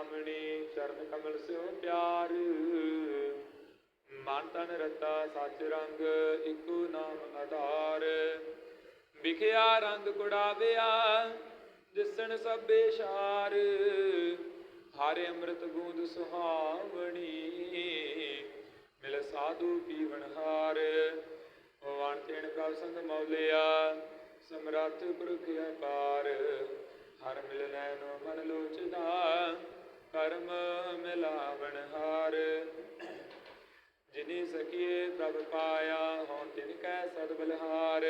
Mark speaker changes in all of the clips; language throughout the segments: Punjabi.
Speaker 1: ਸੁਹਾਮਣੀ ਚਰਨ ਕਮਲ ਸਿਓ ਪਿਆਰ। ਮਨ ਤਨ ਰਤਾ ਸੱਚ ਰੰਗ ਇੱਕੋ ਨਾਮ ਆਧਾਰ। ਵਿਖਿਆ ਰੰਗ ਕੁੜਾਵਿਆ ਦਿਸਣ ਸਭੇ ਸ਼ਾਰ। ਹਰੇ ਅੰਮ੍ਰਿਤ ਬੂੰਦ ਸੁਹਾਵਣੀ, ਮਿਲ ਸਾਧੂ ਪੀਵਨ ਹਾਰ। ਵਣ ਤੇਣ ਕਾ ਸੰਗ ਮੌਲਿਆ, ਸਮਰੱਥ ਪੁਰਖ ਅਪਾਰ। ਹਰ ਮਿਲਨੈ ਨੋ ਮਨ ਲੋਚਦਾ ਕਰਮ ਮਿਲਾਵਣ ਹਾਰ। ਜਿਨੀ ਸਕੀਏ ਪ੍ਰਭ ਪਾਇਆ ਹੋਂ ਤਿਨ ਕੈ ਸਦ ਬਲਿਹਾਰ।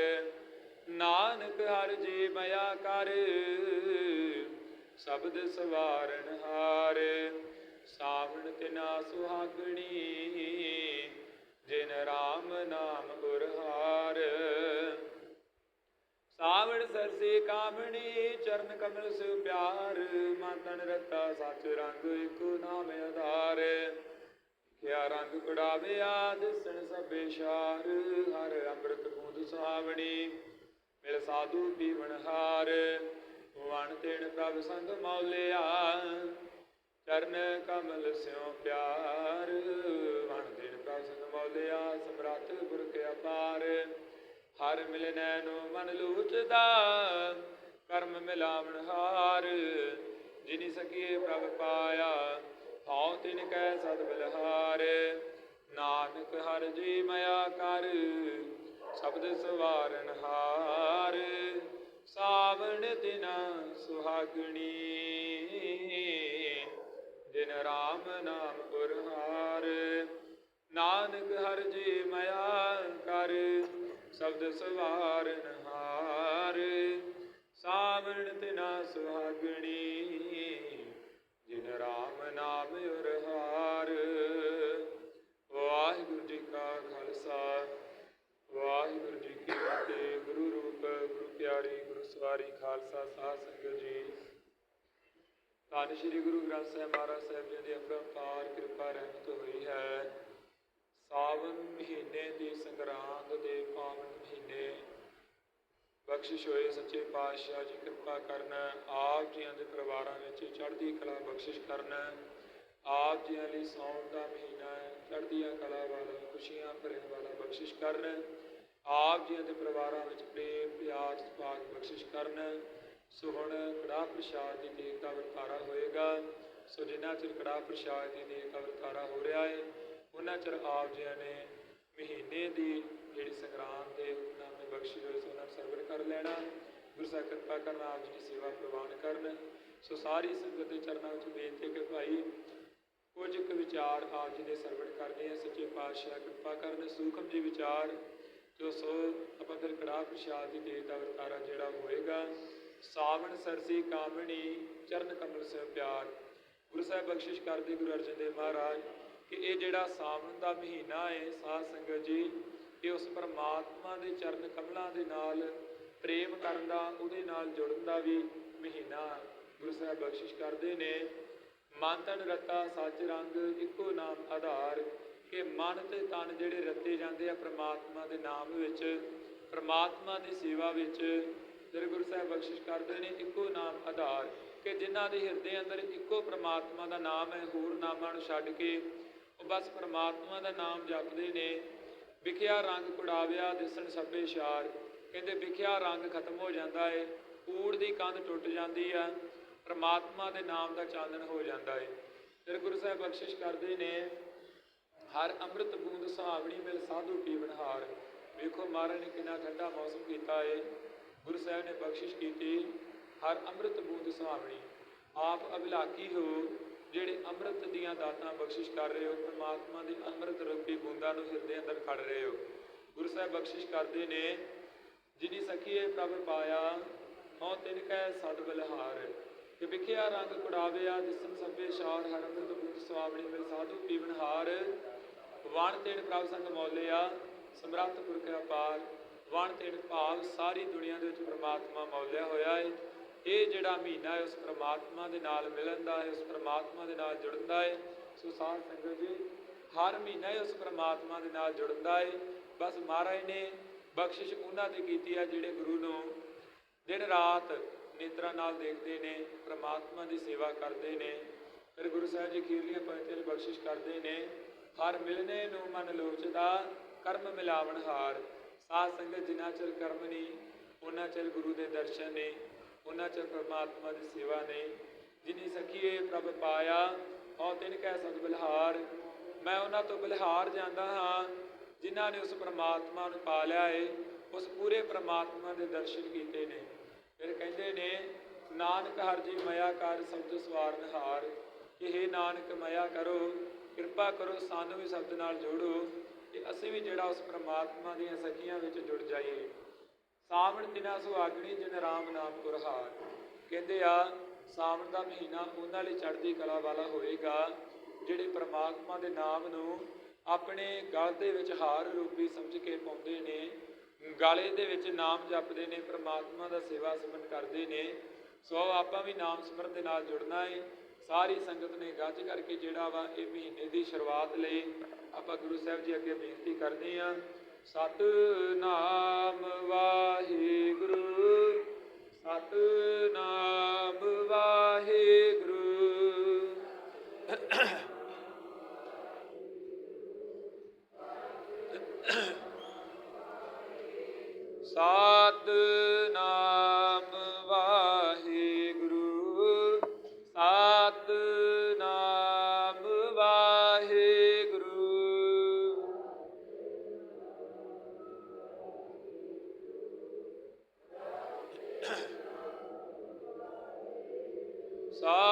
Speaker 1: ਨਾਨਕ ਹਰ ਜੀ ਮਇਆ ਕਰ, ਸ਼ਬਦ ਸਵਾਰਨ ਹਾਰ। ਸਾਵਣ ਤਿਨਾ ਸੁਹਾਗਣੀ, ਜਿਨ ਰਾਮ ਨਾਮ ਗੁਰ ਸਰਸੇ ਕਾਮਣੀ, ਚਰਨ ਕਮਲ ਸਿ ਪਿਆਰ ਮਨ ਤਨ ਰਤਾ ਸੱਚ ਰੰਗ ਇੱਕੋ ਨਾਮ ਆਧਾਰ। ਕਿਆ ਰੰਗ ਕੁੜਾਵਿਆ ਦਿਸਣ ਸਭੇ ਸ਼ਾਰ, ਹਰ ਅੰਮ੍ਰਿਤ ਬੂੰਦ ਸੁਹਾਵਣੀ ਮਿਲ ਸਾਧੂ ਪੀਵਨ ਹਾਰ। ਵਣ ਤੇਣ ਪ੍ਰਭ ਸੰਗ ਮੌਲਿਆ, ਚਰਨ ਕਮਲ ਸਿਉ ਪਿਆਰ। ਵਣ ਤੇਣ ਪ੍ਰਭ ਸੰਗ ਮੌਲਿਆ, ਸਮਰੱਥ ਪੁਰਖ ਅਪਾਰ। ਹਰ ਮਿਲਨੈ ਨੂੰ ਮਨ ਲੂਚਦਾ ਕਰਮ ਮਿਲਾਵਣ ਹਾਰ। ਜਿਨੀ ਸਕੀਏ ਪ੍ਰਭ ਪਾਇਆ, ਹਉ ਤਿਨ ਕੈ ਸਦ ਬਲਹਾਰ। ਨਾਨਕ ਹਰ ਜੀ ਮਇਆ ਕਰ, ਸ਼ਬਦ ਸਵਾਰਨ ਹਾਰ। ਸਾਵਣ ਦਿਨ ਸੁਹਾਗਣੀ, ਜਿਨ ਰਾਮ ਨਾਮ ਗੁਰਹਾਰ ਨਾਨਕ ਹਰ ਜੀ ਮਇਆ ਕਰ ਸ਼ਬਦ ਸਵਾਰਨ ਹਾਰ ਸਾਵਣ ਤਿਨਾ ਸੁਹਾਗਣੀ, ਜਿਨ ਰਾਮ ਨਾਮ ਉਰਹਾਰ। ਵਾਹਿਗੁਰੂ ਜੀ ਕਾ ਖਾਲਸਾ, ਵਾਹਿਗੁਰੂ ਜੀ ਕੀ ਫਤਿਹ। ਗੁਰੂ ਰੂਪ, ਗੁਰੂ ਪਿਆਰੀ, ਗੁਰੂ ਸਵਾਰੀ ਖਾਲਸਾ ਸਾਧ ਸੰਗਤ ਜੀ। ਧੰਨ ਸ਼੍ਰੀ ਗੁਰੂ ਗ੍ਰੰਥ ਸਾਹਿਬ ਮਹਾਰਾਜ ਸਾਹਿਬ ਜੀ ਦੀ ਅਪਰੰਪਾਰ ਕਿਰਪਾ ਰਹਿਮਤ ਹੋਈ ਹੈ। ਸਾਵਨ ਮਹੀਨੇ ਦੀ ਸੰਗਰਾਂਦ ਦੇ ਪਾਵਨ ਮਹੀਨੇ। ਬਖਸ਼ਿਸ਼ ਹੋਏ ਸੱਚੇ ਪਾਤਸ਼ਾਹ ਜੀ, ਕਿਰਪਾ ਕਰਨ। ਆਪ ਜੀਆਂ ਦੇ ਪਰਿਵਾਰਾਂ ਵਿੱਚ ਚੜ੍ਹਦੀ ਕਲਾ ਬਖਸ਼ਿਸ਼ ਕਰਨ। ਆਪ ਜੀਆਂ ਲਈ ਸੌਣ ਦਾ ਮਹੀਨਾ ਹੈ, ਚੜ੍ਹਦੀਆਂ ਕਲਾ ਵਾਲਾ, ਖੁਸ਼ੀਆਂ ਭਰੇ ਵਾਲਾ ਬਖਸ਼ਿਸ਼ ਕਰਨ। ਆਪ ਜੀਆਂ ਦੇ ਪਰਿਵਾਰਾਂ ਵਿੱਚ ਪ੍ਰੇਮ, ਪਿਆਰ ਸਤਿਕਾਰ ਬਖਸ਼ਿਸ਼ ਕਰਨ। ਸੋ ਹੁਣ ਕੜਾ ਪ੍ਰਸ਼ਾਦ ਦੀ ਦੇਗ ਦਾ ਵਰਤਾਰਾ ਹੋਏਗਾ। ਸੋ ਜਿੰਨਾ ਚਿਰ ਕੜਾ ਪ੍ਰਸ਼ਾਦ ਦੀ ਦੇਗ ਦਾ ਵਰਤਾਰਾ ਹੋ ਰਿਹਾ ਹੈ ਉਹਨਾਂ ਚਿਰ ਆਪ ਜੀਆਂ ਨੇ ਮਹੀਨੇ ਦੀ ਜਿਹੜੀ ਸੰਗਰਾਂਦ ਦੇ ਨਾਮੇ ਬਖਸ਼ੀ ਹੋਈ ਸੋ, ਉਹਨਾਂ ਨੂੰ ਸਰਵਣ ਕਰ ਲੈਣਾ। ਗੁਰੂ ਸਾਹਿਬ ਕਿਰਪਾ ਕਰਨ ਆਪ ਜੀ ਦੀ ਸੇਵਾ ਪ੍ਰਵਾਨ ਕਰਨ। ਸੋ ਸਾਰੀ ਸੰਗਤ ਦੇ ਚਰਨਾਂ ਵਿੱਚ ਬੇਨਤੀ ਹੈ ਕਿ ਭਾਈ, ਕੁਝ ਕੁ ਵਿਚਾਰ ਆਪ ਜੀ ਦੇ ਸਰਵਣ ਕਰਨੇ ਆ, ਸੱਚੇ ਪਾਤਸ਼ਾਹ ਕਿਰਪਾ ਕਰਨ, ਸੂਖਮ ਜੀ ਵਿਚਾਰ, ਜੋ ਸੋ ਆਪਾਂ ਫਿਰ ਕੜਾ ਪ੍ਰਸ਼ਾਦ ਦੀ ਦੇਵ ਦਾ ਵਰਤਾਰਾ ਜਿਹੜਾ ਹੋਏਗਾ। ਸਾਵਣ, ਸਰਸੀ, ਕਾਮਣੀ, ਚਰਨ ਕਮਲ ਸੇ ਪਿਆਰ। ਗੁਰੂ ਸਾਹਿਬ ਬਖਸ਼ਿਸ਼ ਕਰਦੇ ਗੁਰੂ ਅਰਜਨ ਦੇਵ ਮਹਾਰਾਜ। ਕਿ ਇਹ ਜਿਹੜਾ ਸਾਵਣ ਦਾ ਮਹੀਨਾ ਹੈ ਸਾਧ ਸੰਗਤ ਜੀ, ਇਹ ਉਸ ਪਰਮਾਤਮਾ ਦੇ ਚਰਨ ਕਮਲਾਂ ਦੇ ਨਾਲ ਪ੍ਰੇਮ ਕਰਨ ਦਾ, ਉਹਦੇ ਨਾਲ ਜੁੜਨ ਦਾ ਵੀ ਮਹੀਨਾ ਗੁਰੂ ਸਾਹਿਬ ਬਖਸ਼ਿਸ਼ ਕਰਦੇ ਨੇ। ਮਨ ਤਨ ਰਤਾ ਸੱਚ ਰੰਗ ਇੱਕੋ ਨਾਮ ਆਧਾਰ, ਕਿ ਮਨ ਤੇ ਤਨ ਜਿਹੜੇ ਰਤੇ ਜਾਂਦੇ ਆ ਪ੍ਰਮਾਤਮਾ ਦੇ ਨਾਮ ਵਿੱਚ, ਪ੍ਰਮਾਤਮਾ ਦੀ ਸੇਵਾ ਵਿੱਚ ਜਿਹੜੇ ਗੁਰੂ ਸਾਹਿਬ ਬਖਸ਼ਿਸ਼ ਕਰਦੇ ਨੇ, ਇੱਕੋ ਨਾਮ ਆਧਾਰ, ਕਿ ਜਿਨ੍ਹਾਂ ਦੇ ਹਿਰਦੇ ਅੰਦਰ ਇੱਕੋ ਪ੍ਰਮਾਤਮਾ ਦਾ ਨਾਮ ਹੈ, ਹੋਰ ਨਾਮਾਂ ਨੂੰ ਛੱਡ ਕੇ ਬਸ ਪ੍ਰਮਾਤਮਾ ਦਾ ਨਾਮ ਜਪਦੇ ਨੇ। ਵਿਖਿਆ ਰੰਗ ਕੁੜਾਵਿਆ ਦਿਸਣ ਸਭੇ ਸ਼ਾਰ। ਕਹਿੰਦੇ ਵਿਖਿਆ ਰੰਗ ਖਤਮ ਹੋ ਜਾਂਦਾ ਹੈ ਕੂੜ ਦੀ ਕੰਧ ਟੁੱਟ ਜਾਂਦੀ ਆ, ਪਰਮਾਤਮਾ ਦੇ ਨਾਮ ਦਾ ਚਾਨਣ ਹੋ ਜਾਂਦਾ ਹੈ ਫਿਰ ਗੁਰੂ ਸਾਹਿਬ ਬਖਸ਼ਿਸ਼ ਕਰਦੇ ਨੇ, ਹਰ ਅੰਮ੍ਰਿਤ ਬੂੰਦ ਸੁਹਾਵਣੀ ਮਿਲ ਸਾਧੂ ਪੀਵਨ ਹਾਰ। ਵੇਖੋ ਮਹਾਰਾਜ ਨੇ ਕਿੰਨਾ ਠੰਡਾ ਮੌਸਮ ਕੀਤਾ ਹੈ ਗੁਰੂ ਸਾਹਿਬ ਨੇ ਬਖਸ਼ਿਸ਼ ਕੀਤੀ, ਹਰ ਅੰਮ੍ਰਿਤ ਬੂੰਦ ਸੁਹਾਵਣੀ। ਆਪ ਅਭਿਲਾਖੀ ਹੋ ਜਿਹੜੇ ਅੰਮ੍ਰਿਤ ਦੀਆਂ ਦਾਤਾਂ ਬਖਸ਼ਿਸ਼ ਕਰ ਰਹੇ ਹੋ, ਪ੍ਰਮਾਤਮਾ ਦੀ ਅੰਮ੍ਰਿਤ ਰੂਪੀ ਬੂੰਦਾਂ ਨੂੰ ਹਿਰਦੇ ਅੰਦਰ ਖੜ ਰਹੇ ਹੋ। ਗੁਰੂ ਸਾਹਿਬ ਬਖਸ਼ਿਸ਼ ਕਰਦੇ ਨੇ, ਜਿਨੀ ਸਖੀਏ ਪ੍ਰਭ ਪਾਇਆ ਹਉ ਤਿਨ ਕੈ ਸਦ ਬਲਹਾਰ। ਕਿ ਵਿਖਿਆ ਰੰਗ ਕੁੜਾਵਿਆ ਦਿਸਨ ਸਭੇ ਸ਼ਾਰ ਹਰ ਅੰਮ੍ਰਿਤ ਬੂੰਦ ਸੁਹਾਵਣੀ ਮਿਲ ਸਾਧੂ ਪੀਵਨ ਹਾਰ। ਵਣ ਤੇਣ ਪ੍ਰਭ ਸੰਗ ਮੌਲਿਆ, ਸਮਰੱਥ ਪੁਰਖ ਅਪਾਰ। ਵਣ ਤੇਣ ਭਾਵ ਸਾਰੀ ਦੁਨੀਆ ਦੇ ਵਿੱਚ ਪ੍ਰਮਾਤਮਾ ਮੌਲਿਆ ਹੋਇਆ ਹੈ ਇਹ ਜਿਹੜਾ ਮਹੀਨਾ ਹੈ, ਉਸ ਪ੍ਰਮਾਤਮਾ ਦੇ ਨਾਲ ਮਿਲਣ ਦਾ ਹੈ, ਉਸ ਪ੍ਰਮਾਤਮਾ ਦੇ ਨਾਲ ਜੁੜਨ ਦਾ ਹੈ। ਸੋ ਸਾਧ ਸੰਗਤ ਜੀ, ਹਰ ਮਹੀਨਾ ਹੀ ਉਸ ਪ੍ਰਮਾਤਮਾ ਦੇ ਨਾਲ ਜੁੜਨ ਦਾ ਹੈ। ਬਸ ਮਹਾਰਾਜ ਨੇ ਬਖਸ਼ਿਸ਼ ਉਹਨਾਂ ਤੇ ਕੀਤੀ ਹੈ ਜਿਹੜੇ ਗੁਰੂ ਨੂੰ ਦਿਨ ਰਾਤ ਨੇਤਰਾਂ ਨਾਲ ਦੇਖਦੇ ਨੇ, ਪ੍ਰਮਾਤਮਾ ਦੀ ਸੇਵਾ ਕਰਦੇ ਨੇ। ਫਿਰ ਗੁਰੂ ਸਾਹਿਬ ਜੀ ਖੀਰਲੀਆਂ ਪੰਕਤੀਆਂ ਦੀ ਬਖਸ਼ਿਸ਼ ਕਰਦੇ ਨੇ। ਹਰ ਮਿਲਨੇ ਨੂੰ ਮਨ ਲੋਚਦਾ, ਕਰਮ ਮਿਲਾਵਣ ਹਾਰ ਸਾਧ ਸੰਗਤ ਜਿਨ੍ਹਾਂ ਚਿਰ ਕਰਮ ਨਹੀਂ ਉਹਨਾਂ ਚਿਰ ਗੁਰੂ ਦੇ ਦਰਸ਼ਨ ਨੇ ਉਹਨਾਂ 'ਚ ਪਰਮਾਤਮਾ ਦੀ ਸੇਵਾ ਨੇ, ਜਿਨੀ ਸਖੀਏ ਪ੍ਰਭ ਪਾਇਆ ਹਉ ਤਿਨ ਕੈ ਸਦ ਬਲਿਹਾਰ। ਮੈਂ ਉਹਨਾਂ ਤੋਂ ਬਲਿਹਾਰ ਜਾਂਦਾ ਹਾਂ, ਜਿਨ੍ਹਾਂ ਨੇ ਉਸ ਪਰਮਾਤਮਾ ਨੂੰ ਪਾ ਲਿਆ ਏ, ਉਸ ਪੂਰੇ ਪਰਮਾਤਮਾ ਦੇ ਦਰਸ਼ਨ ਕੀਤੇ ਨੇ। ਫਿਰ ਕਹਿੰਦੇ ਨੇ, ਨਾਨਕ ਹਰ ਜੀ ਮਾਇਆ ਕਰ ਸ਼ਬਦ ਸਵਾਰਨ ਹਾਰ। ਕਿ ਹੇ ਨਾਨਕ ਮਇਆ ਕਰੋ, ਕਿਰਪਾ ਕਰੋ, ਸਾਨੂੰ ਵੀ ਸ਼ਬਦ ਨਾਲ ਜੋੜੋ ਕਿ ਅਸੀਂ ਵੀ ਜਿਹੜਾ ਉਸ ਪਰਮਾਤਮਾ ਦੀਆਂ ਸਖੀਆਂ ਵਿੱਚ ਜੁੜ ਜਾਈਏ। ਸਾਵਣ ਦਿਨਾ ਸੁਹਾਗਣੀ ਜਿਨ ਰਾਮ ਨਾਮ ਗੁਰਹਾਰ ਕਹਿੰਦੇ ਆ, ਸਾਵਣ ਦਾ ਮਹੀਨਾ ਉਹਨਾਂ ਲਈ ਚੜ੍ਹਦੀ ਕਲਾ ਵਾਲਾ ਹੋਏਗਾ, ਜਿਹੜੇ ਪ੍ਰਮਾਤਮਾ ਦੇ ਨਾਮ ਨੂੰ ਆਪਣੇ ਗਲ ਦੇ ਵਿੱਚ ਹਾਰ ਰੂਪੀ ਸਮਝ ਕੇ ਪਾਉਂਦੇ ਨੇ, ਗਾਲੇ ਦੇ ਵਿੱਚ ਨਾਮ ਜਪਦੇ ਨੇ, ਪ੍ਰਮਾਤਮਾ ਦਾ ਸੇਵਾ ਸਿਮਰਨ ਕਰਦੇ ਨੇ। ਸੋ ਆਪਾਂ ਵੀ ਨਾਮ ਸਿਮਰਨ ਦੇ ਨਾਲ ਜੁੜਨਾ ਹੈ ਸਾਰੀ ਸੰਗਤ ਨੇ ਗੱਜ ਕਰਕੇ ਜਿਹੜਾ ਵਾ ਇਹ ਮਹੀਨੇ ਦੀ ਸ਼ੁਰੂਆਤ ਲਈ ਆਪਾਂ ਗੁਰੂ ਸਾਹਿਬ ਜੀ ਅੱਗੇ ਬੇਨਤੀ ਕਰਦੇ ਹਾਂ ਸਤਨਾਮ ਵਾਹਿਗੁਰੂ। सा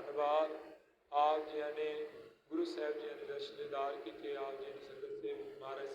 Speaker 1: ਧੰਨਵਾਦ। ਆਪ ਜੀ ਨੇ ਗੁਰੂ ਸਾਹਿਬ ਜੀ ਦੇ ਦਰਸ਼ਨ ਦੀਦਾਰ ਕੀਤੇ, ਆਪ ਜੀ ਦੀ ਸੰਗਤ ਦੇ ਮਹਾਰਾਜ